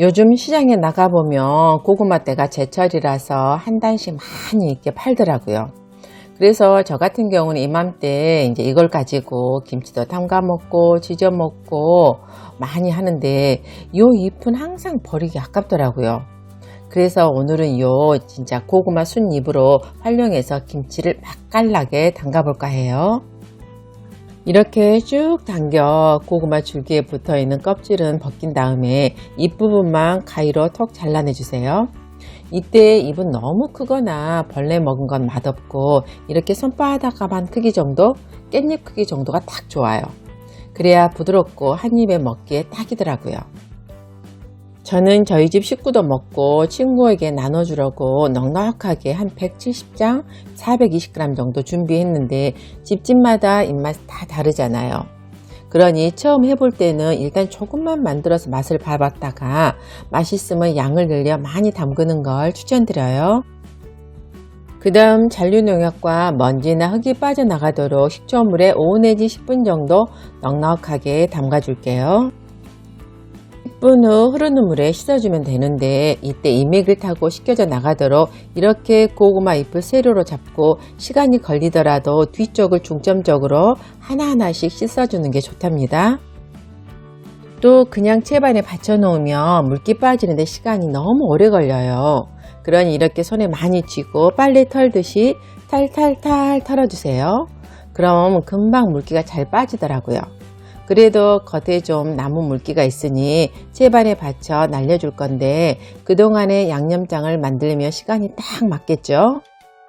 요즘 시장에 나가보면 고구마 때가 제철이라서 한 단씩 많이 이렇게 팔더라고요. 그래서 저 같은 경우는 이맘때 이제 이걸 가지고 김치도 담가 먹고 지져 먹고 많이 하는데 요 잎은 항상 버리기 아깝더라고요. 그래서 오늘은 요 진짜 고구마 순잎으로 활용해서 김치를 맛깔나게 담가 볼까 해요. 이렇게 쭉 당겨 고구마 줄기에 붙어 있는 껍질은 벗긴 다음에 잎부분만 가위로 톡 잘라내 주세요. 이때 잎은 너무 크거나 벌레 먹은 건 맛없고 이렇게 손바닥만 크기 정도 깻잎 크기 정도가 딱 좋아요. 그래야 부드럽고 한 입에 먹기에 딱이더라고요. 저는 저희 집 식구도 먹고 친구에게 나눠주려고 넉넉하게 한 170장 420g 정도 준비했는데 집집마다 입맛 다 다르잖아요. 그러니 처음 해볼 때는 일단 조금만 만들어서 맛을 봐봤다가 맛있으면 양을 늘려 많이 담그는 걸 추천드려요. 그 다음 잔류농약과 먼지나 흙이 빠져나가도록 식초물에 5 내지 10분 정도 넉넉하게 담가줄게요. 10분 후 흐르는 물에 씻어주면 되는데 이때 이맥을 타고 씻겨져 나가도록 이렇게 고구마 잎을 세로로 잡고 시간이 걸리더라도 뒤쪽을 중점적으로 하나하나씩 씻어주는 게 좋답니다. 또 그냥 채반에 받쳐놓으면 물기 빠지는데 시간이 너무 오래 걸려요. 그러니 이렇게 손에 많이 쥐고 빨래 털듯이 탈탈탈 털어주세요. 그럼 금방 물기가 잘 빠지더라고요. 그래도 겉에 좀 남은 물기가 있으니 채반에 받쳐 날려줄 건데 그동안에 양념장을 만들면 시간이 딱 맞겠죠?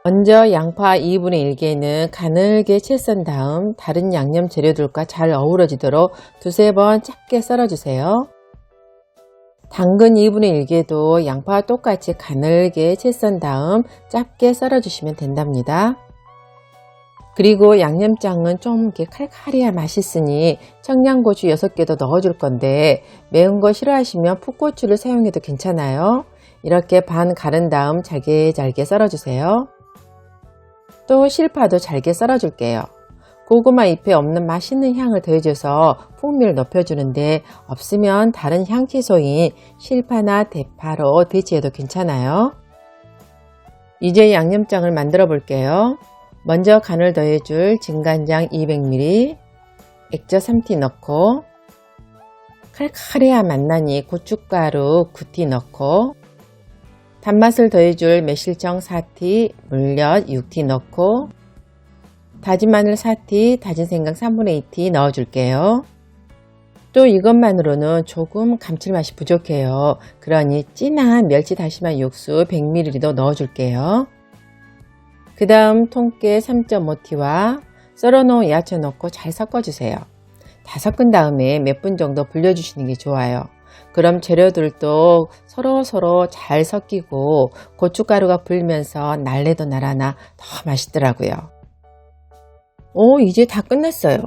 먼저 양파 2분의 1개는 가늘게 채 썬 다음 다른 양념 재료들과 잘 어우러지도록 두세 번 짧게 썰어주세요. 당근 2분의 1개도 양파와 똑같이 가늘게 채 썬 다음 짧게 썰어주시면 된답니다. 그리고 양념장은 좀 이렇게 칼칼해야 맛있으니 청양고추 6개도 넣어줄 건데 매운 거 싫어하시면 풋고추를 사용해도 괜찮아요. 이렇게 반 가른 다음 잘게 잘게 썰어주세요. 또 실파도 잘게 썰어줄게요. 고구마 잎에 없는 맛있는 향을 더해줘서 풍미를 높여주는데 없으면 다른 향채소인 실파나 대파로 대체해도 괜찮아요. 이제 양념장을 만들어 볼게요. 먼저 간을 더해줄 진간장 200ml, 액젓 3티 넣고 칼칼해야 맛나니 고춧가루 9티 넣고 단맛을 더해줄 매실청 4티, 물엿 6티 넣고 다진 마늘 4티, 다진 생강 3분의 2티 넣어줄게요. 또 이것만으로는 조금 감칠맛이 부족해요. 그러니 진한 멸치 다시마 육수 100ml도 넣어줄게요. 그 다음 통깨 3.5티와 썰어놓은 야채 넣고 잘 섞어주세요. 다 섞은 다음에 몇 분 정도 불려주시는 게 좋아요. 그럼 재료들도 서로 서로 잘 섞이고 고춧가루가 불면서 날래도 날아나 더 맛있더라고요. 오, 이제 다 끝났어요.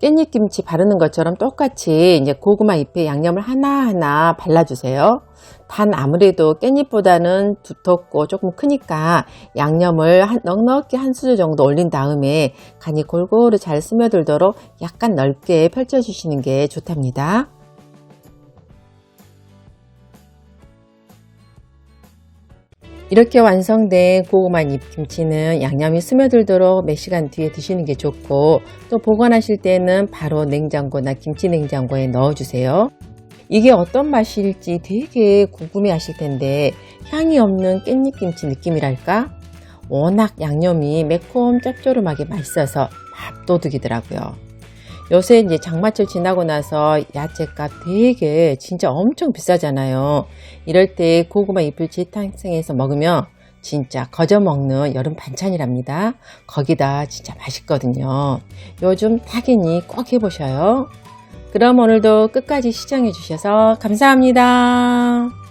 깻잎김치 바르는 것처럼 똑같이 이제 고구마 잎에 양념을 하나하나 발라주세요. 단 아무래도 깻잎보다는 두텁고 조금 크니까 양념을 한, 넉넉히 한 수저 정도 올린 다음에 간이 골고루 잘 스며들도록 약간 넓게 펼쳐주시는 게 좋답니다. 이렇게 완성된 고구마 잎김치는 양념이 스며들도록 몇 시간 뒤에 드시는 게 좋고 또 보관하실 때는 바로 냉장고나 김치 냉장고에 넣어주세요. 이게 어떤 맛일지 되게 궁금해 하실 텐데 향이 없는 깻잎김치 느낌이랄까? 워낙 양념이 매콤 짭조름하게 맛있어서 밥도둑이더라고요. 요새 이제 장마철 지나고 나서 야채값 되게 진짜 엄청 비싸잖아요. 이럴 때 고구마 잎을 지탕생해서 먹으면 진짜 거저 먹는 여름 반찬이랍니다. 거기다 진짜 맛있거든요. 요즘 딱이니 꼭 해보셔요. 그럼 오늘도 끝까지 시청해 주셔서 감사합니다.